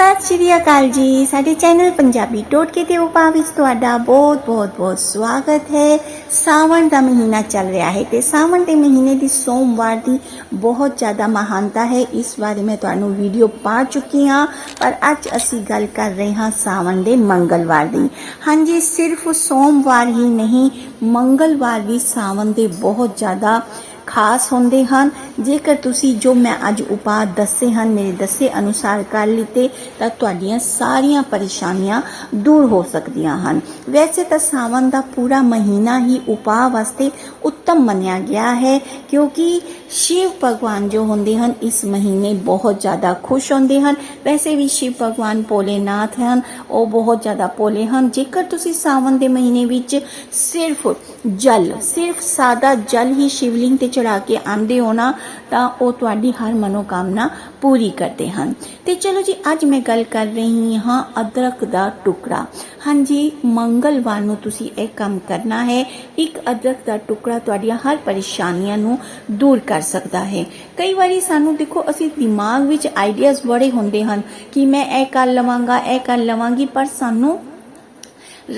ਸਤਿ ਸ਼੍ਰੀ ਅਕਾਲ ਜੀ। ਸਾਡੇ ਚੈਨਲ ਪੰਜਾਬੀ ਟੋਟਕੇ ਤੇ ਉਪਾਅ ਵਿੱਚ ਤੁਹਾਡਾ ਬਹੁਤ ਬਹੁਤ ਬਹੁਤ ਸਵਾਗਤ ਹੈ। ਸਾਵਣ ਦਾ ਮਹੀਨਾ ਚੱਲ ਰਿਹਾ ਹੈ ਤੇ ਸਾਵਣ ਦੇ ਮਹੀਨੇ ਦੀ ਸੋਮਵਾਰ ਦੀ ਬਹੁਤ ਜ਼ਿਆਦਾ ਮਹਾਨਤਾ ਹੈ। ਇਸ ਬਾਰੇ ਮੈਂ ਤੁਹਾਨੂੰ ਵੀਡੀਓ ਪਾ ਚੁੱਕੀ ਹਾਂ, ਪਰ ਅੱਜ ਅਸੀਂ ਗੱਲ ਕਰ ਰਹੇ ਹਾਂ ਸਾਵਣ ਦੇ ਮੰਗਲਵਾਰ ਦੀ। ਹਾਂਜੀ, ਸਿਰਫ ਸੋਮਵਾਰ ਹੀ ਨਹੀਂ, ਮੰਗਲਵਾਰ ਵੀ ਸਾਵਣ ਦੇ ਬਹੁਤ ਜ਼ਿਆਦਾ ਖਾਸ ਹੁੰਦੇ ਹਨ। ਜੇਕਰ ਤੁਸੀਂ ਜੋ ਮੈਂ ਅੱਜ ਉਪਾਅ ਦੱਸੇ ਹਨ, ਮੇਰੇ ਦੱਸੇ ਅਨੁਸਾਰ ਕਰ ਲਿੱਤੇ, ਤਾਂ ਤੁਹਾਡੀਆਂ ਸਾਰੀਆਂ ਪਰੇਸ਼ਾਨੀਆਂ ਦੂਰ ਹੋ ਸਕਦੀਆਂ ਹਨ। ਵੈਸੇ ਤਾਂ ਸਾਵਨ ਦਾ ਪੂਰਾ ਮਹੀਨਾ ਹੀ ਉਪਾਅ ਵਾਸਤੇ ਉੱਤਮ ਮੰਨਿਆ ਗਿਆ ਹੈ, ਕਿਉਂਕਿ ਸ਼ਿਵ ਭਗਵਾਨ ਜੋ ਹੁੰਦੇ ਹਨ, ਇਸ ਮਹੀਨੇ ਬਹੁਤ ਜ਼ਿਆਦਾ ਖੁਸ਼ ਹੁੰਦੇ ਹਨ। ਵੈਸੇ ਵੀ ਸ਼ਿਵ ਭਗਵਾਨ ਭੋਲੇਨਾਥ ਹਨ, ਉਹ ਬਹੁਤ ਜ਼ਿਆਦਾ ਭੋਲੇ ਹਨ। ਜੇਕਰ ਤੁਸੀਂ ਸਾਵਨ ਦੇ ਮਹੀਨੇ ਵਿੱਚ ਸਿਰਫ ਜਲ, ਸਿਰਫ ਸਾਦਾ ਜਲ ਹੀ ਸ਼ਿਵਲਿੰਗ ਤੇ ਚੜਾ ਕੇ ਆਂਦੇ ਹੋ ਨਾ, ਤਾਂ ਉਹ ਤੁਹਾਡੀ ਹਰ ਮਨੋਕਾਮਨਾ ਪੂਰੀ ਕਰਦੇ ਹਨ। ਤੇ ਚਲੋ ਜੀ, ਅੱਜ ਮੈਂ ਗੱਲ ਕਰ ਰਹੀ ਹਾਂ ਅਦਰਕ ਦਾ ਟੁਕੜਾ। ਹਾਂਜੀ, ਮੰਗਲਵਾਰ ਨੂੰ ਤੁਸੀਂ ਇਹ ਕੰਮ ਕਰਨਾ ਹੈ। ਇੱਕ ਅਦਰਕ ਦਾ ਟੁਕੜਾ ਤੁਹਾਡੀਆਂ ਹਰ ਪਰੇਸ਼ਾਨੀਆਂ ਨੂੰ ਦੂਰ ਕਰ ਸਕਦਾ ਹੈ। ਕਈ ਵਾਰੀ ਸਾਨੂੰ ਦੇਖੋ, ਅਸੀਂ ਦਿਮਾਗ ਵਿੱਚ ਆਈਡੀਆਜ਼ ਬੜੇ ਹੁੰਦੇ ਹਨ ਕਿ ਮੈਂ ਇਹ ਕਰ ਲਵਾਂਗਾ, ਇਹ ਕਰ ਲਵਾਂਗੀ, ਪਰ ਸਾਨੂੰ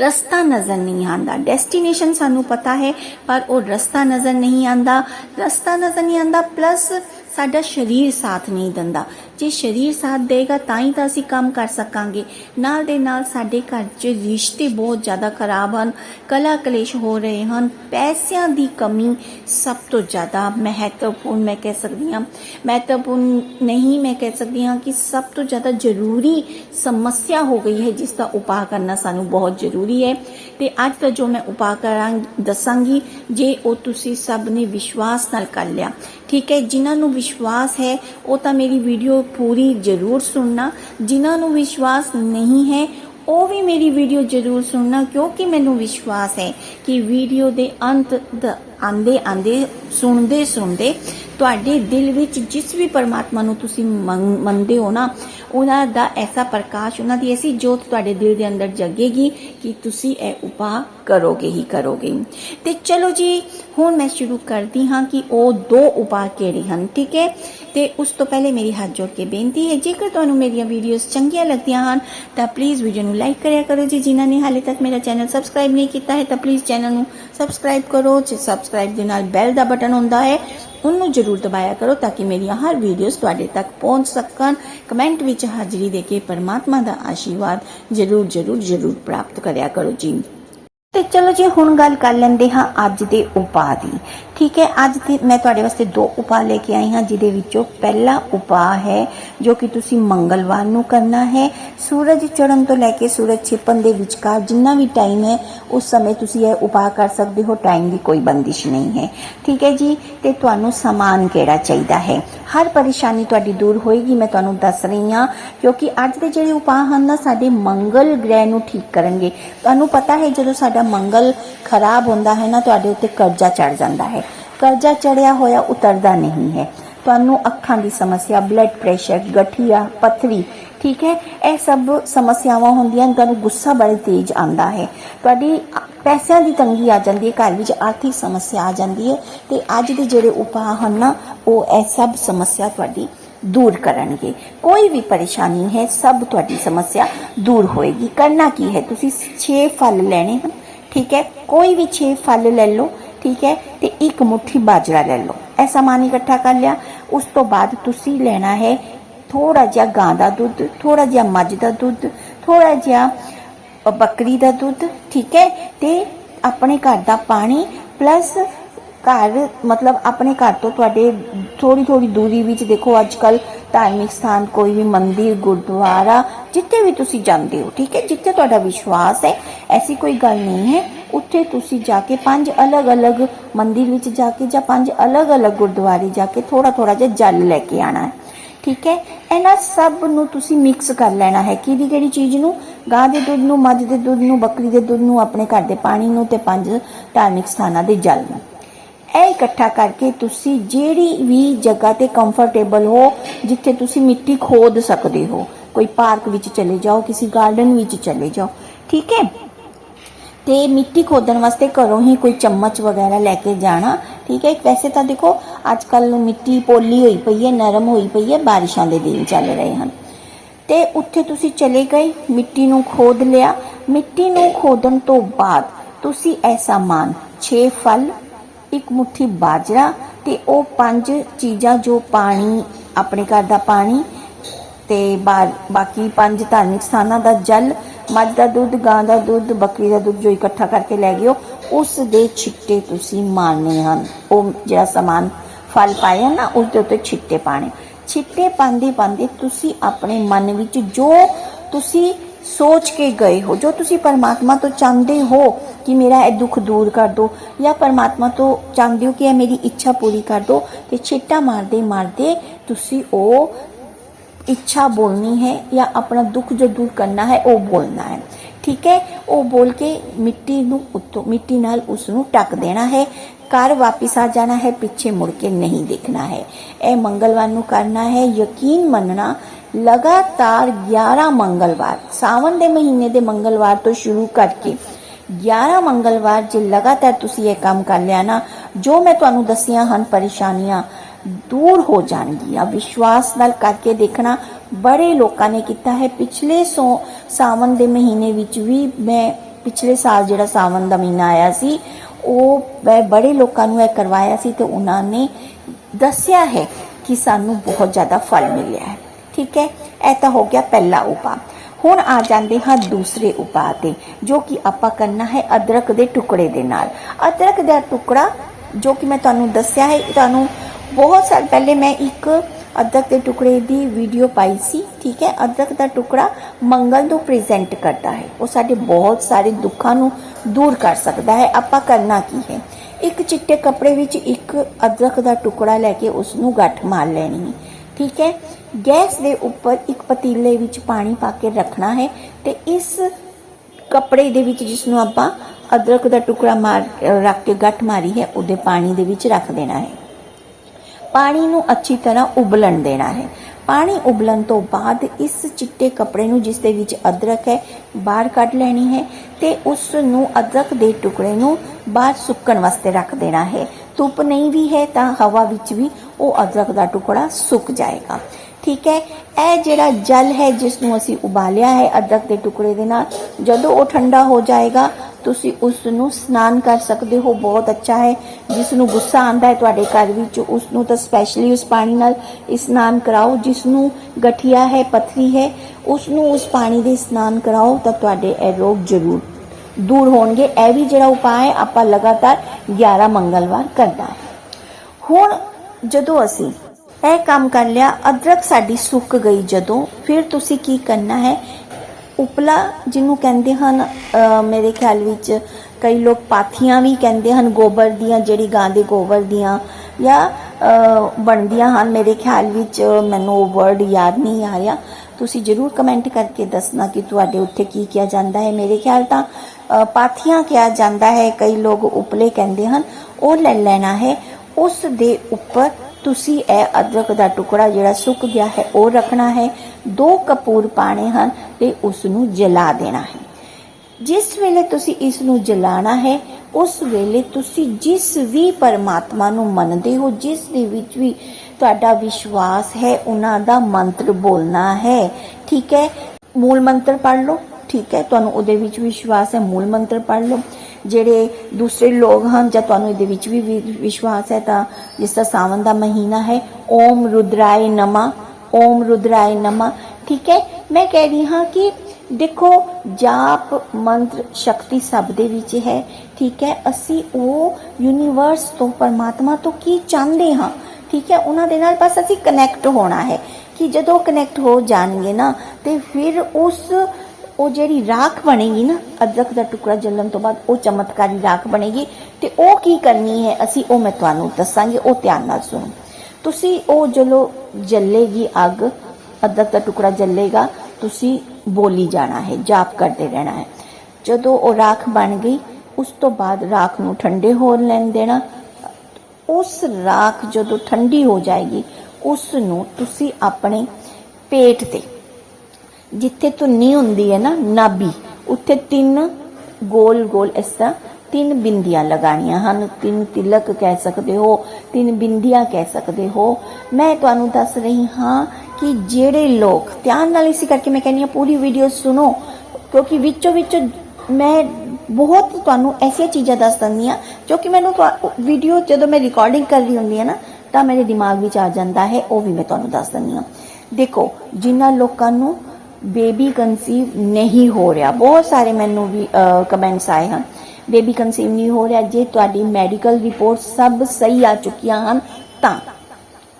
ਰਸਤਾ ਨਜ਼ਰ ਨਹੀਂ ਆਂਦਾ ਡੈਸਟੀਨੇਸ਼ਨ ਸਾਨੂੰ ਪਤਾ ਹੈ, ਪਰ ਉਹ ਰਸਤਾ ਨਜ਼ਰ ਨਹੀਂ ਆਂਦਾ ਰਸਤਾ ਨਜ਼ਰ ਨਹੀਂ ਆਂਦਾ ਪਲੱਸ ਸਾਡਾ ਸਰੀਰ ਸਾਥ ਨਹੀਂ ਦਿੰਦਾ। ਜੇ ਸਰੀਰ ਸਾਥ ਦੇਗਾ ਤਾਂ ਹੀ ਤਾਂ ਅਸੀਂ ਕੰਮ ਕਰ ਸਕਾਂਗੇ। ਨਾਲ ਦੇ ਨਾਲ ਸਾਡੇ ਘਰ 'ਚ ਰਿਸ਼ਤੇ ਬਹੁਤ ਜ਼ਿਆਦਾ ਖਰਾਬ ਹਨ, ਕਲਾ ਕਲੇਸ਼ ਹੋ ਰਹੇ ਹਨ, ਪੈਸਿਆਂ ਦੀ ਕਮੀ ਸਭ ਤੋਂ ਜ਼ਿਆਦਾ ਮਹੱਤਵਪੂਰਨ ਮੈਂ ਕਹਿ ਸਕਦੀ ਹਾਂ। ਮਹੱਤਵਪੂਰਨ ਨਹੀਂ ਮੈਂ ਕਹਿ ਸਕਦੀ ਹਾਂ ਕਿ ਸਭ ਤੋਂ ਜ਼ਿਆਦਾ ਜ਼ਰੂਰੀ ਸਮੱਸਿਆ ਹੋ ਗਈ ਹੈ, ਜਿਸ ਦਾ ਉਪਾਅ ਕਰਨਾ ਸਾਨੂੰ ਬਹੁਤ ਜ਼ਰੂਰੀ ਹੈ। ਤੇ ਅੱਜ ਦਾ ਜੋ ਮੈਂ ਉਪਾਅ ਕਰਾਂ, ਦੱਸਾਂਗੀ, ਜੇ ਉਹ ਤੁਸੀਂ ਸਭ ਨੇ ਵਿਸ਼ਵਾਸ ਨਾਲ ਕਰ ਲਿਆ ਠੀਕ ਹੈ, ਜਿਨ੍ਹਾਂ ਨੂੰ ਵਿਸ਼ਵਾਸ ਹੈ, ਉਹ ਤਾਂ ਮੇਰੀ ਵੀਡੀਓ ਪੂਰੀ ਜ਼ਰੂਰ ਸੁਣਨਾ। ਜਿਨ੍ਹਾਂ ਨੂੰ ਵਿਸ਼ਵਾਸ ਨਹੀਂ ਹੈ, ਉਹ ਵੀ ਮੇਰੀ ਵੀਡੀਓ ਜ਼ਰੂਰ ਸੁਣਨਾ, ਕਿਉਂਕਿ ਮੈਨੂੰ ਵਿਸ਼ਵਾਸ ਹੈ ਕਿ ਵੀਡੀਓ ਦੇ ਅੰਤ ਦ- ਆਂਦੇ ਆਂਦੇ ਸੁਣਦੇ ਸੁਣਦੇ ਤੁਹਾਡੇ ਦਿਲ ਵਿੱਚ ਜਿਸ ਵੀ ਪਰਮਾਤਮਾ ਨੂੰ ਤੁਸੀਂ ਮੰਨ- ਮੰਨਦੇ ਹੋ ਨਾ, ਉਹਨਾਂ ਦਾ ਐਸਾ ਪ੍ਰਕਾਸ਼, ਉਹਨਾਂ ਦੀ ਐਸੀ ਜੋਤ ਤੁਹਾਡੇ ਦਿਲ ਦੇ ਅੰਦਰ ਜਗੇਗੀ ਕਿ ਤੁਸੀਂ ਇਹ ਉਪਾਅ ਕਰੋਗੇ ਹੀ ਕਰੋਗੇ। ਤੇ ਚਲੋ ਜੀ, ਹੁਣ ਮੈਂ ਸ਼ੁਰੂ ਕਰਦੀ ਹਾਂ ਕਿ ਉਹ ਦੋ ਉਪਾਅ ਕਿਹੜੇ ਹਨ, ਠੀਕ ਹੈ? ਤੇ ਉਸ ਤੋਂ ਪਹਿਲੇ ਮੇਰੀ ਹੱਥ ਜੋੜ ਕੇ ਬੇਨਤੀ ਹੈ, ਜੇਕਰ ਤੁਹਾਨੂੰ ਮੇਰੀਆਂ ਵੀਡੀਓਜ਼ ਚੰਗੀਆਂ ਲੱਗਦੀਆਂ ਹਨ, ਤਾਂ ਪਲੀਜ਼ ਵੀਡੀਓ ਨੂੰ ਲਾਈਕ ਕਰਿਆ ਕਰੋ ਜੀ। ਜਿਨ੍ਹਾਂ ਨੇ ਹਾਲੇ ਤੱਕ ਮੇਰਾ ਚੈਨਲ ਸਬਸਕ੍ਰਾਈਬ ਨਹੀਂ ਕੀਤਾ ਹੈ, ਤਾਂ ਪਲੀਜ਼ ਚੈਨਲ ਨੂੰ ਸਬਸਕ੍ਰਾਈਬ ਕਰੋ ਜੇ ਸਬਸਕ੍ਰਾਈਬ ਦੇ ਨਾਲ ਬੈਲ ਦਾ ਬਟਨ ਹੁੰਦਾ ਹੈ। ਉਹਨੂੰ ਜ਼ਰੂਰ ਦਬਾਇਆ ਕਰੋ ਤਾਂ ਕਿ ਮੇਰੀਆਂ ਹਰ ਵੀਡੀਓਜ਼ ਤੁਹਾਡੇ ਤੱਕ ਪਹੁੰਚ ਸਕਣ। ਕਮੈਂਟ ਵਿੱਚ ਹਾਜ਼ਰੀ ਦੇ ਕੇ ਪਰਮਾਤਮਾ ਦਾ ਆਸ਼ੀਰਵਾਦ ਜ਼ਰੂਰ ਜ਼ਰੂਰ ਜ਼ਰੂਰ ਪ੍ਰਾਪਤ ਕਰਿਆ ਕਰੋ ਜੀ। ਤੇ ਚਲੋ ਜੀ, ਹੁਣ ਗੱਲ ਕਰ ਲੈਂਦੇ ਹਾਂ ਅੱਜ ਦੇ ਉਪਾਅ ਦੀ। ਠੀਕ ਹੈ, ਅੱਜ ਦੀ ਮੈਂ ਤੁਹਾਡੇ ਵਾਸਤੇ ਦੋ ਉਪਾਅ ਲੈ ਕੇ ਆਈ ਹਾਂ, ਜਿਹਦੇ ਵਿੱਚੋਂ ਪਹਿਲਾ ਉਪਾਅ ਹੈ, ਜੋ ਕਿ ਤੁਸੀਂ ਮੰਗਲਵਾਰ ਨੂੰ ਕਰਨਾ ਹੈ। ਸੂਰਜ ਚੜ੍ਹਨ ਤੋਂ ਲੈ ਕੇ ਸੂਰਜ ਛਿਪਣ ਦੇ ਵਿਚਕਾਰ ਜਿੰਨਾ ਵੀ ਟਾਈਮ ਹੈ, ਉਸ ਸਮੇਂ ਤੁਸੀਂ ਇਹ ਉਪਾਅ ਕਰ ਸਕਦੇ ਹੋ ਟਾਈਮ ਦੀ ਕੋਈ ਬੰਦਿਸ਼ ਨਹੀਂ ਹੈ। ਠੀਕ ਹੈ ਜੀ, ਤੇ ਤੁਹਾਨੂੰ ਸਮਾਨ ਕਿਹੜਾ ਚਾਹੀਦਾ ਹੈ? ਹਰ ਪਰੇਸ਼ਾਨੀ ਤੁਹਾਡੀ ਦੂਰ ਹੋਏਗੀ, ਮੈਂ ਤੁਹਾਨੂੰ ਦੱਸ ਰਹੀ ਹਾਂ, ਕਿਉਂਕਿ ਅੱਜ ਦੇ ਜਿਹੜੇ ਉਪਾਅ ਹਨ ਨਾ, ਸਾਡੇ ਮੰਗਲ ਗ੍ਰਹਿ ਨੂੰ ਠੀਕ ਕਰਨਗੇ। ਤੁਹਾਨੂੰ ਪਤਾ ਹੈ, ਜਦੋਂ ਸਾਡਾ ਮੰਗਲ ਖਰਾਬ ਹੁੰਦਾ ਹੈ ਨਾ, ਤੁਹਾਡੇ ਉੱਤੇ ਕਰਜ਼ਾ ਚੜ ਜਾਂਦਾ ਹੈ। ਕਰਜ਼ਾ ਚੜਿਆ ਹੋਇਆ ਉਤਰਦਾ ਨਹੀਂ ਹੈ। ਤੁਹਾਨੂੰ ਅੱਖਾਂ ਦੀ ਸਮੱਸਿਆ ਬਲੱਡ ਪ੍ਰੈਸ਼ਰ ਗਠੀਆ, ਪਥਰੀ, ਠੀਕ ਹੈ, ਇਹ ਸਭ ਸਮੱਸਿਆਵਾਂ ਹੁੰਦੀਆਂ, ਤੁਹਾਨੂੰ ਗੁੱਸਾ ਬੜੇ ਤੇਜ਼ ਆਉਂਦਾ ਹੈ। ਤੁਹਾਡੀ ਪੈਸਿਆਂ ਦੀ ਤੰਗੀ ਆ ਜਾਂਦੀ ਹੈ, ਘਰ ਵਿੱਚ ਆਰਥਿਕ ਸਮੱਸਿਆ ਆ ਜਾਂਦੀ ਹੈ ਤੇ ਅੱਜ ਦੇ ਜਿਹੜੇ ਉਪਾਅ ਹਨ ਨਾ, ਉਹ ਇਹ ਸਭ ਸਮੱਸਿਆ ਤੁਹਾਡੀ ਦੂਰ ਕਰਨਗੇ। ਕੋਈ ਵੀ ਪਰੇਸ਼ਾਨੀ ਹੈ, ਸਭ ਤੁਹਾਡੀ ਸਮੱਸਿਆ ਦੂਰ ਹੋਏਗੀ। ਕਰਨਾ ਕੀ ਹੈ? ਤੁਸੀਂ 6 ਫਲ ਲੈਣੇ ਹਨ। ਠੀਕ ਹੈ? ਕੋਈ ਵੀ 6 ਫਲ ਲੈ ਲਓ, ਠੀਕ ਹੈ? ਤੇ ਇੱਕ ਮੁਠੀ ਬਾਜਰਾ ਲੈ ਲਓ। ਇਹ ਸਮਾਨ ਇਕੱਠਾ ਕਰ ਲਿਆ। ਉਸ ਤੋਂ ਬਾਅਦ ਤੁਸੀਂ ਲੈਣਾ ਹੈ ਥੋੜਾ ਜਿਹਾ ਗਾਂ ਦਾ ਦੁੱਧ ਥੋੜਾ ਜਿਹਾ ਮੱਝ ਦਾ ਦੁੱਧ ਥੋੜਾ ਜਿਹਾ ਬੱਕਰੀ ਦਾ ਦੁੱਧ, ਠੀਕ ਹੈ? ਤੇ ਆਪਣੇ ਘਰ ਦਾ ਪਾਣੀ ਪਲੱਸ ਘਰ, ਮਤਲਬ ਆਪਣੇ ਘਰ ਤੋਂ ਤੁਹਾਡੇ ਥੋੜੀ ਥੋੜੀ ਦੂਰੀ ਵਿੱਚ ਦੇਖੋ ਅੱਜ ਕੱਲ ਧਾਰਮਿਕ ਸਥਾਨ ਕੋਈ ਵੀ ਮੰਦਿਰ, ਗੁਰਦੁਆਰਾ, ਜਿੱਥੇ ਵੀ ਤੁਸੀਂ ਜਾਂਦੇ ਹੋ, ਠੀਕ ਹੈ? ਜਿੱਥੇ ਤੁਹਾਡਾ ਵਿਸ਼ਵਾਸ ਹੈ, ਐਸੀ ਕੋਈ ਗੱਲ ਨਹੀਂ ਹੈ। ਉੱਥੇ ਤੁਸੀਂ ਜਾ ਕੇ ਪੰਜ ਅਲੱਗ-ਅਲੱਗ ਮੰਦਿਰ ਵਿੱਚ ਜਾ ਕੇ ਜਾਂ ਪੰਜ ਅਲੱਗ-ਅਲੱਗ ਗੁਰਦੁਆਰੇ ਜਾ ਕੇ ਥੋੜਾ ਥੋੜਾ ਜਿਹਾ ਜਲ ਲੈ ਕੇ ਆਣਾ ਹੈ, ਠੀਕ ਹੈ? ਇਹਨਾਂ ਸਭ ਨੂੰ ਤੁਸੀਂ ਮਿਕਸ ਕਰ ਲੈਣਾ ਹੈ, ਕਿਹਦੀ ਕਿਹੜੀ ਚੀਜ਼ ਨੂੰ? ਗਾਂ ਦੇ ਦੁੱਧ ਨੂੰ, ਮੱਝ ਦੇ ਦੁੱਧ ਨੂੰ, ਬੱਕਰੀ ਦੇ ਦੁੱਧ ਨੂੰ, ਆਪਣੇ ਘਰ ਦੇ ਪਾਣੀ ਨੂੰ ਤੇ ਪੰਜ ਧਾਰਮਿਕ ਸਥਾਨਾਂ ਦੇ ਜਲ ਨੂੰ। ਇਹ ਇਕੱਠਾ ਕਰਕੇ ਤੁਸੀਂ ਜਿਹੜੀ ਵੀ ਜਗ੍ਹਾ ਤੇ ਕੰਫਰਟੇਬਲ ਹੋ, ਜਿੱਥੇ ਤੁਸੀਂ ਮਿੱਟੀ ਖੋਦ ਸਕਦੇ ਹੋ, ਕੋਈ ਪਾਰਕ ਵਿੱਚ ਚਲੇ ਜਾਓ, ਕਿਸੇ ਗਾਰਡਨ ਵਿੱਚ ਚਲੇ ਜਾਓ, ਠੀਕ ਹੈ? ਤੇ ਮਿੱਟੀ ਖੋਦਣ ਵਾਸਤੇ ਘਰੋਂ ਹੀ ਕੋਈ ਚਮਚ ਵਗੈਰਾ ਲੈ ਕੇ ਜਾਣਾ, ਠੀਕ ਹੈ? ਵੈਸੇ ਤਾਂ ਦੇਖੋ ਅੱਜ ਕੱਲ ਮਿੱਟੀ ਪੋਲੀ ਹੋਈ ਪਈ ਹੈ, ਨਰਮ ਹੋਈ ਪਈ ਹੈ, ਬਾਰਿਸ਼ਾਂ ਦੇ ਦਿਨ ਚੱਲ ਰਹੇ ਹਨ। ਤੇ ਉੱਥੇ ਤੁਸੀਂ ਚਲੇ ਗਏ, ਮਿੱਟੀ ਨੂੰ ਖੋਦ ਲਿਆ। ਮਿੱਟੀ ਨੂੰ ਖੋਦਣ ਤੋਂ ਬਾਅਦ ਤੁਸੀਂ ਇਹ ਸਾਮਾਨ 6 ਫਲ ਇੱਕ ਮੁਠੀ ਬਾਜਰਾ ਤੇ ਉਹ ਪੰਜ ਚੀਜ਼ਾਂ ਜੋ ਪਾਣੀ, ਆਪਣੇ ਘਰ ਦਾ ਪਾਣੀ ਤੇ ਬਾ- ਬਾਕੀ ਪੰਜ ਧਾਰਮਿਕ ਸਥਾਨਾਂ ਦਾ ਜਲ, ਮੱਝ ਦਾ ਦੁੱਧ, ਗਾਂ ਦਾ ਦੁੱਧ, ਬੱਕਰੀ ਦਾ ਦੁੱਧ ਜੋ ਇਕੱਠਾ ਕਰਕੇ ਲੈ ਗਏ ਹੋ, ਉਸ ਦੇ ਛਿੱਟੇ ਤੁਸੀਂ ਮਾਰਨੇ ਹਨ। ਉਹ ਜਿਹੜਾ ਸਮਾਨ ਫਲ ਪਾਇਆ ਨਾ, ਉਸ ਦੇ ਉੱਤੇ ਛਿੱਟੇ ਪਾਣੇ ਛਿੱਟੇ ਪਾਉਂਦੇ ਪਾਉਂਦੇ ਤੁਸੀਂ ਆਪਣੇ ਮਨ ਵਿੱਚ ਜੋ ਤੁਸੀਂ ਸੋਚ ਕੇ ਗਏ ਹੋ, ਜੋ ਤੁਸੀਂ ਪਰਮਾਤਮਾ ਤੋਂ ਚਾਹੁੰਦੇ ਹੋ ਕਿ ਮੇਰਾ ਇਹ ਦੁੱਖ ਦੂਰ ਕਰ ਦੋ ਜਾਂ ਪਰਮਾਤਮਾ ਤੋਂ ਚਾਹੁੰਦੇ ਹੋ ਕਿ ਇਹ ਮੇਰੀ ਇੱਛਾ ਪੂਰੀ ਕਰ ਦੋ ਤੇ ਛੇਟਾ ਮਾਰਦੇ ਮਾਰਦੇ ਤੁਸੀਂ ਉਹ ਇੱਛਾ ਬੋਲਣੀ ਹੈ ਜਾਂ ਆਪਣਾ ਦੁੱਖ ਜੋ ਦੂਰ ਕਰਨਾ ਹੈ, ਉਹ ਬੋਲਣਾ ਹੈ। ਠੀਕ ਹੈ? ਉਹ ਬੋਲ ਕੇ ਮਿੱਟੀ ਨੂੰ ਉੱਤੋਂ, ਮਿੱਟੀ ਨਾਲ ਉਸ ਨੂੰ ਟੱਕ ਦੇਣਾ ਹੈ। ਘਰ ਵਾਪਿਸ ਆ ਜਾਣਾ ਹੈ, ਪਿੱਛੇ ਮੁੜ ਕੇ ਨਹੀਂ ਦੇਖਣਾ ਹੈ। ਇਹ ਮੰਗਲਵਾਰ ਨੂੰ ਕਰਨਾ ਹੈ, ਯਕੀਨ ਮੰਨਣਾ, ਲਗਾਤਾਰ 11 ਮੰਗਲਵਾਰ ਸਾਵਨ ਦੇ ਮਹੀਨੇ ਦੇ ਮੰਗਲਵਾਰ ਤੋਂ ਸ਼ੁਰੂ ਕਰਕੇ 11 ਮੰਗਲਵਾਰ ਜੇ ਲਗਾਤਾਰ ਤੁਸੀਂ ਇਹ ਕੰਮ ਕਰ ਲਿਆ ਨਾ, ਜੋ ਮੈਂ ਤੁਹਾਨੂੰ ਦੱਸੀਆਂ ਹਨ, ਪਰੇਸ਼ਾਨੀਆਂ ਦੂਰ ਹੋ ਜਾਣਗੀਆਂ। ਵਿਸ਼ਵਾਸ ਨਾਲ ਕਰਕੇ ਦੇਖਣਾ ਬੜੇ ਲੋਕਾਂ ਨੇ ਕੀਤਾ ਹੈ। ਪਿਛਲੇ ਸੋ ਸਾਵਨ ਦੇ ਮਹੀਨੇ ਵਿੱਚ ਵੀ ਮੈਂ ਪਿਛਲੇ ਸਾਲ ਜਿਹੜਾ ਸਾਵਨ ਦਾ ਮਹੀਨਾ ਆਇਆ ਸੀ, ਉਹ ਮੈਂ ਬੜੇ ਲੋਕਾਂ ਨੂੰ ਇਹ ਕਰਵਾਇਆ ਸੀ ਤੇ ਉਹਨਾਂ ਨੇ ਦੱਸਿਆ ਹੈ ਕਿ ਸਾਨੂੰ ਬਹੁਤ ਜ਼ਿਆਦਾ ਫਲ ਮਿਲਿਆ ਹੈ। ਠੀਕ ਹੈ? ਇਹ ਤਾਂ ਹੋ ਗਿਆ ਪਹਿਲਾ ਉਪਾਅ। ਹੁਣ ਆ ਜਾਂਦੇ ਹਾਂ ਦੂਸਰੇ ਉਪਾਅ ਤੇ, ਜੋ ਕਿ ਆਪਾਂ ਕਰਨਾ ਹੈ ਅਦਰਕ ਦੇ ਟੁਕੜੇ ਦੇ ਨਾਲ। ਅਦਰਕ ਦਾ ਟੁਕੜਾ, ਜੋ ਕਿ ਮੈਂ ਤੁਹਾਨੂੰ ਦੱਸਿਆ ਹੈ, ਤੁਹਾਨੂੰ ਬਹੁਤ ਸਾਲ ਪਹਿਲੇ ਮੈਂ ਇੱਕ ਅਦਰਕ ਦੇ ਟੁਕੜੇ ਦੀ ਵੀਡੀਓ ਪਾਈ ਸੀ, ਠੀਕ ਹੈ? ਅਦਰਕ ਦਾ ਟੁਕੜਾ ਮੰਗਲ ਨੂੰ ਪ੍ਰੈਜ਼ੈਂਟ ਕਰਦਾ ਹੈ। ਉਹ ਸਾਡੇ ਬਹੁਤ ਸਾਰੇ ਦੁੱਖਾਂ ਨੂੰ ਦੂਰ ਕਰ ਸਕਦਾ ਹੈ। ਆਪਾਂ ਕਰਨਾ ਕੀ ਹੈ? ਇੱਕ ਚਿੱਟੇ ਕੱਪੜੇ ਵਿੱਚ ਇੱਕ ਅਦਰਕ ਦਾ ਟੁਕੜਾ ਲੈ ਕੇ ਉਸ ਨੂੰ ਗੱਠ ਮਾਰ ਲੈਣੀ ਹੈ। ਠੀਕ ਹੈ? ਗੈਸ ਦੇ ਉੱਪਰ ਇੱਕ ਪਤੀਲੇ ਵਿੱਚ ਪਾਣੀ ਪਾ ਕੇ ਰੱਖਣਾ ਹੈ ਤੇ ਇਸ ਕੱਪੜੇ ਦੇ ਵਿੱਚ ਜਿਸ ਨੂੰ ਆਪਾਂ ਅਦਰਕ ਦਾ ਟੁਕੜਾ ਮਾਰ ਰੱਖ ਕੇ ਗੱਠ ਮਾਰੀ ਹੈ, ਉਹਦੇ ਪਾਣੀ ਦੇ ਵਿੱਚ ਰੱਖ ਦੇਣਾ ਹੈ। ਪਾਣੀ ਨੂੰ ਅੱਛੀ ਤਰ੍ਹਾਂ ਉਬਲਣ ਦੇਣਾ ਹੈ। ਪਾਣੀ ਉਬਲਣ ਤੋਂ ਬਾਅਦ ਇਸ ਚਿੱਟੇ ਕੱਪੜੇ ਨੂੰ ਜਿਸ ਦੇ ਵਿੱਚ ਅਦਰਕ ਹੈ, ਬਾਹਰ ਕੱਢ ਲੈਣੀ ਹੈ ਤੇ ਉਸ ਨੂੰ ਅਦਰਕ ਦੇ ਟੁਕੜੇ ਨੂੰ ਬਾਹਰ ਸੁੱਕਣ ਵਾਸਤੇ ਰੱਖ ਦੇਣਾ ਹੈ। ਧੁੱਪ ਨਹੀਂ ਵੀ ਹੈ ਤਾਂ ਹਵਾ ਵਿੱਚ ਵੀ ਉਹ ਅਦਰਕ ਦਾ ਟੁਕੜਾ ਸੁੱਕ ਜਾਏਗਾ। ਠੀਕ ਹੈ? ਇਹ ਜਿਹੜਾ ਜਲ ਹੈ ਜਿਸ ਨੂੰ ਅਸੀਂ ਉਬਾਲਿਆ ਹੈ ਅਦਰਕ ਦੇ ਟੁਕੜੇ ਦੇ ਨਾਲ, ਜਦੋਂ ਉਹ ਠੰਡਾ ਹੋ ਜਾਏਗਾ, ਤੁਸੀਂ ਉਸ ਨੂੰ ਇਸ਼ਨਾਨ ਕਰ ਸਕਦੇ ਹੋ, ਬਹੁਤ ਅੱਛਾ ਹੈ। ਜਿਸ ਨੂੰ ਗੁੱਸਾ ਆਂਦਾ ਹੈ ਤੁਹਾਡੇ ਘਰ ਵਿੱਚ ਉਸ ਨੂੰ ਤਾਂ ਸਪੈਸ਼ਲੀ ਉਸ ਪਾਣੀ ਨਾਲ ਇਸ਼ਨਾਨ ਕਰਾਓ ਜਿਸ ਨੂੰ ਗਠੀਆ ਹੈ, ਪਥਰੀ ਹੈ ਉਸ ਨੂੰ ਉਸ ਪਾਣੀ ਦੇ ਇਸ਼ਨਾਨ ਕਰਾਓ ਤਾਂ ਤੁਹਾਡੇ ਇਹ ਰੋਗ ਜ਼ਰੂਰ ਦੂਰ ਹੋਣਗੇ। ਇਹ ਵੀ ਜਿਹੜਾ ਉਪਾਅ ਹੈ, ਆਪਾਂ ਲਗਾਤਾਰ 11 ਮੰਗਲਵਾਰ ਕਰਨਾ ਹੈ। ਹੁਣ ਜਦੋਂ ਅਸੀਂ ਇਹ ਕੰਮ ਕਰ ਲਿਆ, ਅਦਰਕ ਸਾਡੀ ਸੁੱਕ ਗਈ ਜਦੋਂ, ਫਿਰ ਤੁਸੀਂ ਕੀ ਕਰਨਾ ਹੈ? ਉਪਲਾ ਜਿਹਨੂੰ ਕਹਿੰਦੇ ਹਨ ਮੇਰੇ ਖਿਆਲ ਵਿੱਚ ਕਈ ਲੋਕ ਪਾਥੀਆਂ ਵੀ ਕਹਿੰਦੇ ਹਨ, ਗੋਬਰ ਦੀਆਂ, ਜਿਹੜੀ ਗਾਂ ਦੇ ਗੋਬਰ ਦੀਆਂ, ਜਾਂ ਬਣਦੀਆਂ ਹਨ। ਮੇਰੇ ਖਿਆਲ ਵਿੱਚ ਮੈਨੂੰ ਉਹ ਵਰਡ ਯਾਦ ਨਹੀਂ ਆ ਰਿਹਾ। ਤੁਸੀਂ ਜਰੂਰ ਕਮੈਂਟ ਕਰਕੇ ਦੱਸਣਾ ਕਿ ਤੁਹਾਡੇ ਉੱਥੇ ਕੀ ਕਿਹਾ ਜਾਂਦਾ ਹੈ। ਮੇਰੇ ਖਿਆਲ ਤਾਂ ਪਾਥੀਆਂ ਕਿਹਾ ਜਾਂਦਾ ਹੈ, ਕਈ ਲੋਕ ਉਪਲੇ ਕਹਿੰਦੇ ਹਨ, ਉਹ ਲੈ ਲੈਣਾ ਹੈ। ਉਸ ਦੇ ਉੱਪਰ ਤੁਸੀਂ ਇਹ ਅਦਰਕ ਦਾ ਟੁਕੜਾ ਜਿਹੜਾ ਸੁੱਕ ਗਿਆ ਹੈ, ਉਹ ਰੱਖਣਾ ਹੈ। ਦੋ ਕਪੂਰ ਪਾਣੇ ਹਨ ਤੇ ਉਸ ਨੂੰ ਜਲਾ ਦੇਣਾ ਹੈ। ਜਿਸ ਵੇਲੇ ਤੁਸੀਂ ਇਸ ਨੂੰ ਜਲਾਣਾ ਹੈ, ਉਸ ਵੇਲੇ ਤੁਸੀਂ ਜਿਸ ਵੀ ਪਰਮਾਤਮਾ ਨੂੰ ਮੰਨਦੇ ਹੋ, ਜਿਸ ਦੇ ਵਿੱਚ ਵੀ ਤੁਹਾਡਾ ਵਿਸ਼ਵਾਸ ਹੈ, ਉਹਨਾਂ ਦਾ ਮੰਤਰ ਬੋਲਣਾ ਹੈ। ਠੀਕ ਹੈ? ਮੂਲ ਮੰਤਰ ਪੜ੍ਹ ਲਓ। ਠੀਕ ਹੈ? ਤੁਹਾਨੂੰ ਉਹਦੇ ਵਿੱਚ ਵਿਸ਼ਵਾਸ ਹੈ, ਮੂਲ ਮੰਤਰ ਪੜ੍ਹ ਲਓ। ਜਿਹੜੇ ਦੂਸਰੇ ਲੋਕ ਹਨ ਜਾਂ ਤੁਹਾਨੂੰ ਇਹਦੇ ਵਿੱਚ ਵੀ ਵਿਸ਼ਵਾਸ ਹੈ ਤਾਂ ਜਿਸ ਤਰ੍ਹਾਂ ਸਾਵਨ ਦਾ ਮਹੀਨਾ ਹੈ, ਓਮ ਰੁਦਰਾਏ ਨਮਾ, ਓਮ ਰੁਦਰਾਏ ਨਮਾ, ਠੀਕ ਹੈ? ਮੈਂ ਕਹਿ ਰਹੀ ਹਾਂ ਕਿ ਦੇਖੋ, ਜਾਪ ਮੰਤਰ ਸ਼ਕਤੀ ਸਭ ਦੇ ਵਿੱਚ ਹੈ, ਠੀਕ ਹੈ? ਅਸੀਂ ਉਹ ਯੂਨੀਵਰਸ ਤੋਂ, ਪਰਮਾਤਮਾ ਤੋਂ ਕੀ ਚਾਹੁੰਦੇ ਹਾਂ? ਠੀਕ ਹੈ? ਉਹਨਾਂ ਦੇ ਨਾਲ ਬਸ ਅਸੀਂ ਕਨੈਕਟ ਹੋਣਾ ਹੈ। ਕਿ ਜਦੋਂ ਕਨੈਕਟ ਹੋ ਜਾਣਗੇ ਨਾ, ਤੇ ਫਿਰ ਉਸ ਉਹ ਜਿਹੜੀ ਰਾਖ ਬਣੇਗੀ ਨਾ, ਅਦਰਕ ਦਾ ਟੁਕੜਾ ਜਲਣ ਤੋਂ ਬਾਅਦ ਉਹ ਚਮਤਕਾਰੀ ਰਾਖ ਬਣੇਗੀ ਤੇ ਉਹ ਕੀ ਕਰਨੀ ਹੈ ਅਸੀਂ ਉਹ ਮੈਂ ਤੁਹਾਨੂੰ ਦੱਸਾਂਗੇ, ਉਹ ਧਿਆਨ ਨਾਲ ਸੁਣੋ। ਤੁਸੀਂ ਉਹ ਜਦੋਂ ਜੱਲੇਗੀ ਅੱਗ, ਅਦਰਕ ਦਾ ਟੁਕੜਾ ਜੱਲੇਗਾ, ਤੁਸੀਂ ਬੋਲੀ ਜਾਣਾ ਹੈ, ਜਾਪ ਕਰਦੇ ਰਹਿਣਾ ਹੈ। ਜਦੋਂ ਉਹ ਰਾਖ ਬਣ ਗਈ, ਉਸ ਤੋਂ ਬਾਅਦ ਰਾਖ ਨੂੰ ਠੰਡੇ ਹੋਣ ਲੈਣ ਦੇਣਾ। ਉਸ ਰਾਖ ਜਦੋਂ ਠੰਡੀ ਹੋ ਜਾਏਗੀ, ਉਸ ਨੂੰ ਤੁਸੀਂ ਆਪਣੇ ਪੇਟ ਤੇ ਜਿੱਥੇ ਧੁੰਨੀ ਹੁੰਦੀ ਹੈ ਨਾ, ਨਾਭੀ, ਉੱਥੇ ਤਿੰਨ ਗੋਲ ਗੋਲ ਇਸ ਤਰ੍ਹਾਂ ਤਿੰਨ ਬਿੰਦੀਆਂ ਲਗਾਣੀਆਂ ਹਨ। ਤਿੰਨ ਤਿਲਕ ਕਹਿ ਸਕਦੇ ਹੋ, ਤਿੰਨ ਬਿੰਦੀਆਂ ਕਹਿ ਸਕਦੇ ਹੋ। ਮੈਂ ਤੁਹਾਨੂੰ ਦੱਸ ਰਹੀ ਹਾਂ ਕਿ ਜਿਹੜੇ ਲੋਕ, ਧਿਆਨ ਨਾਲ ਇਸੇ ਕਰਕੇ ਮੈਂ ਕਹਿੰਦੀ ਹਾਂ, ਪੂਰੀ ਵੀਡੀਓ ਸੁਣੋ, ਕਿਉਂਕਿ ਵਿੱਚੋਂ ਵਿੱਚ ਮੈਂ ਬਹੁਤ ਤੁਹਾਨੂੰ ਐਸੀਆਂ ਚੀਜ਼ਾਂ ਦੱਸ ਦਿੰਦੀ ਹਾਂ, ਜੋ ਕਿ ਮੈਨੂੰ ਵੀਡੀਓ ਜਦੋਂ ਮੈਂ ਰਿਕਾਰਡਿੰਗ ਕਰ ਰਹੀ ਹੁੰਦੀ ਹੈ ਨਾ, ਤਾਂ ਮੇਰੇ ਦਿਮਾਗ ਵਿੱਚ ਆ ਜਾਂਦਾ ਹੈ, ਉਹ ਵੀ ਮੈਂ ਤੁਹਾਨੂੰ ਦੱਸ ਦਿੰਦੀ ਹਾਂ। ਦੇਖੋ ਜਿਨ੍ਹਾਂ ਲੋਕਾਂ ਨੂੰ ਬੇਬੀ ਕਨਸੀਵ ਨਹੀਂ ਹੋ ਰਿਹਾ। ਬਹੁਤ ਸਾਰੇ ਮੈਨੂੰ ਵੀ ਕਮੈਂਟਸ ਆਏ ਹਨ। ਬੇਬੀ ਕਨਸੀਵ ਨਹੀਂ ਹੋ ਰਿਹਾ, ਜੇ ਤੁਹਾਡੀ ਮੈਡੀਕਲ ਰਿਪੋਰਟ ਸਭ ਸਹੀ ਆ ਚੁੱਕੀਆਂ ਹਨ, ਤਾਂ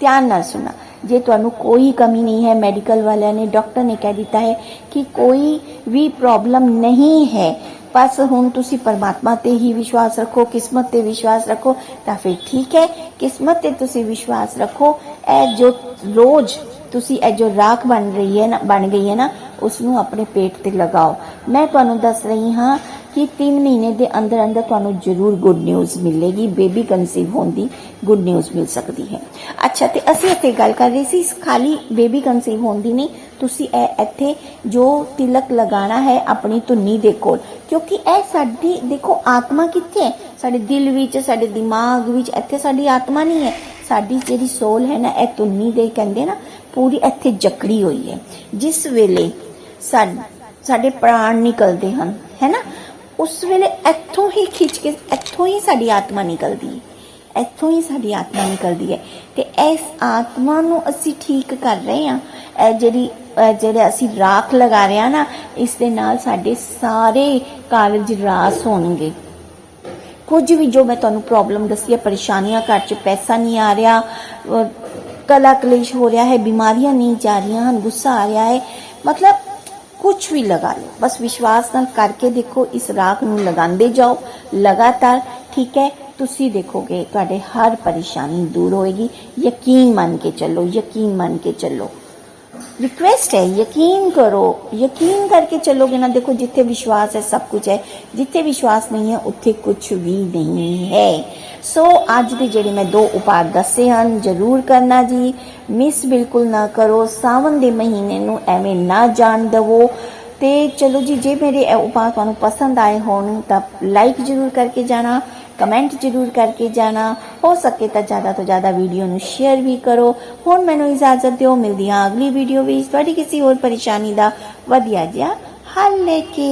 ਧਿਆਨ ਨਾਲ ਸੁਣਨਾ। ਜੇ ਤੁਹਾਨੂੰ ਕੋਈ ਕਮੀ ਨਹੀਂ ਹੈ ਮੈਡੀਕਲ ਵਾਲਿਆਂ ਨੇ ਡਾਕਟਰ ਨੇ ਕਹਿ ਦਿੱਤਾ ਹੈ ਕਿ ਕੋਈ ਵੀ ਪ੍ਰੋਬਲਮ ਨਹੀਂ ਹੈ, ਬਸ ਹੁਣ ਤੁਸੀਂ ਪਰਮਾਤਮਾ ਤੇ ਹੀ ਵਿਸ਼ਵਾਸ ਰੱਖੋ, ਕਿਸਮਤ ਤੇ ਵਿਸ਼ਵਾਸ ਰੱਖੋ, ਤਾਂ ਫਿਰ ਠੀਕ ਹੈ। ਕਿਸਮਤ ਤੇ ਤੁਸੀਂ ਵਿਸ਼ਵਾਸ ਰੱਖੋ, ਇਹ ਜੋ ਰੋਜ਼ ਤੁਸੀਂ ਇਹ ਜੋ ਰਾਖ ਬਣ ਰਹੀ ਹੈ ਨਾ, ਬਣ ਗਈ ਹੈ ਨਾ ਉਸ ਨੂੰ ਆਪਣੇ ਪੇਟ ਤੇ ਲਗਾਓ। ਮੈਂ ਤੁਹਾਨੂੰ ਦੱਸ ਰਹੀ ਹਾਂ ਕਿ 3 ਮਹੀਨੇ ਦੇ ਅੰਦਰ ਅੰਦਰ ਤੁਹਾਨੂੰ ਜ਼ਰੂਰ ਗੁੱਡ ਨਿਊਜ਼ ਮਿਲੇਗੀ। ਬੇਬੀ ਕਨਸੀਵ ਹੋਣ ਦੀ ਗੁੱਡ ਨਿਊਜ਼ ਮਿਲ ਸਕਦੀ ਹੈ। ਅੱਛਾ, ਤੇ ਅਸੀਂ ਇੱਥੇ ਗੱਲ ਕਰ ਰਹੇ ਸੀ, ਖਾਲੀ ਬੇਬੀ ਕਨਸੀਵ ਹੋਣ ਦੀ ਨਹੀਂ, ਤੁਸੀਂ ਇਹ ਇੱਥੇ ਜੋ ਤਿਲਕ ਲਗਾਣਾ ਹੈ, ਆਪਣੀ ਧੁੰਨੀ ਦੇ ਕੋਲ। ਕਿਉਂਕਿ ਇਹ ਸਾਡੀ, ਦੇਖੋ, ਆਤਮਾ ਕਿੱਥੇ ਹੈ? ਸਾਡੇ ਦਿਲ ਵਿੱਚ, ਸਾਡੇ ਦਿਮਾਗ ਵਿੱਚ, ਇੱਥੇ ਸਾਡੀ ਆਤਮਾ ਨਹੀਂ ਹੈ। ਸਾਡੀ ਜਿਹੜੀ ਸੋਲ ਹੈ ਨਾ, ਇਹ ਧੁੰਨੀ ਦੇ ਕਹਿੰਦੇ ਨਾ ਪੂਰੀ ਇੱਥੇ ਜਕੜੀ ਹੋਈ ਹੈ। ਜਿਸ ਵੇਲੇ ਸਾ- ਸਾਡੇ ਪ੍ਰਾਣ ਨਿਕਲਦੇ ਹਨ, ਹੈ ਨਾ? ਉਸ ਵੇਲੇ ਇੱਥੋਂ ਹੀ ਖਿੱਚ ਕੇ, ਇੱਥੋਂ ਹੀ ਸਾਡੀ ਆਤਮਾ ਨਿਕਲਦੀ ਹੈ। ਇੱਥੋਂ ਹੀ ਸਾਡੀ ਆਤਮਾ ਨਿਕਲਦੀ ਹੈ। ਤੇ ਇਸ ਆਤਮਾ ਨੂੰ ਅਸੀਂ ਠੀਕ ਕਰ ਰਹੇ ਹਾਂ। ਇਹ ਜਿਹੜੀ, ਇਹ ਜਿਹੜੇ ਅਸੀਂ ਰਾਖ ਲਗਾ ਰਹੇ ਹਾਂ ਨਾ, ਇਸ ਦੇ ਨਾਲ ਸਾਡੇ ਸਾਰੇ ਕਾਰਜ ਰਾਸ ਹੋਣਗੇ। ਕੁਝ ਵੀ ਜੋ ਮੈਂ ਤੁਹਾਨੂੰ ਪ੍ਰੋਬਲਮ ਦੱਸੀ ਹੈ, ਪਰੇਸ਼ਾਨੀਆਂ ਘਰ 'ਚ ਪੈਸਾ ਨਹੀਂ ਆ ਰਿਹਾ ਕਲਾ ਕਲੇਸ਼ ਹੋ ਰਿਹਾ ਹੈ, ਬਿਮਾਰੀਆਂ ਨਹੀਂ ਜਾ ਰਹੀਆਂ ਹਨ, ਗੁੱਸਾ ਆ ਰਿਹਾ ਹੈ। ਮਤਲਬ ਕੁਝ ਵੀ ਲਗਾ ਲਓ, ਬਸ ਵਿਸ਼ਵਾਸ ਨਾਲ ਕਰਕੇ ਦੇਖੋ, ਇਸ ਰਾਗ ਨੂੰ ਲਗਾਉਂਦੇ ਜਾਓ। ਲਗਾਤਾਰ, ਠੀਕ ਹੈ, ਤੁਸੀਂ ਦੇਖੋਗੇ ਤੁਹਾਡੇ ਹਰ ਪਰੇਸ਼ਾਨੀ ਦੂਰ ਹੋਏਗੀ। ਯਕੀਨ ਮੰਨ ਕੇ ਚੱਲੋ, ਯਕੀਨ ਮੰਨ ਕੇ ਚੱਲੋ। ਰਿਕੁਐਸਟ ਹੈ, ਯਕੀਨ ਕਰੋ, ਯਕੀਨ ਕਰਕੇ ਚੱਲੋਗੇ ਨਾ, ਦੇਖੋ ਜਿੱਥੇ ਵਿਸ਼ਵਾਸ ਹੈ, ਸਭ ਕੁਝ ਹੈ। ਜਿੱਥੇ ਵਿਸ਼ਵਾਸ ਨਹੀਂ ਹੈ, ਉੱਥੇ ਕੁਝ ਵੀ ਨਹੀਂ ਹੈ। ਸੋ ਅੱਜ ਦੇ ਜਿਹੜੇ ਮੈਂ ਦੋ ਉਪਾਅ ਦੱਸੇ ਹਨ, ਜਰੂਰ ਕਰਨਾ ਜੀ। ਮਿਸ ਬਿਲਕੁਲ ਨਾ ਕਰੋ ਸਾਵਨ ਦੇ ਮਹੀਨੇ ਨੂੰ ਐਵੇਂ ਨਾ ਜਾਣ ਦੇਵੋ। ਤੇ ਚਲੋ ਜੀ, ਜੇ ਮੇਰੇ ਇਹ ਉਪਾਅ ਤੁਹਾਨੂੰ ਪਸੰਦ ਆਏ ਹੋਣ, ਤਾਂ ਲਾਈਕ ਜਰੂਰ ਕਰਕੇ ਜਾਣਾ। ਕਮੈਂਟ ਜਰੂਰ ਕਰਕੇ ਜਾਣਾ। ਹੋ ਸਕੇ ਤਾਂ ਜ਼ਿਆਦਾ ਤੋਂ ਜ਼ਿਆਦਾ ਵੀਡੀਓ ਨੂੰ ਸ਼ੇਅਰ ਵੀ ਕਰੋ। ਹੁਣ ਮੈਨੂੰ ਇਜਾਜ਼ਤ ਦਿਓ। ਮਿਲਦੀ ਹਾਂ ਅਗਲੀ ਵੀਡੀਓ ਵਿੱਚ। ਤੁਹਾਡੀ ਕਿਸੇ ਹੋਰ ਪਰੇਸ਼ਾਨੀ ਦਾ ਵਧੀਆ ਜਿਹਾ ਹੱਲ ਲੈ ਕੇ।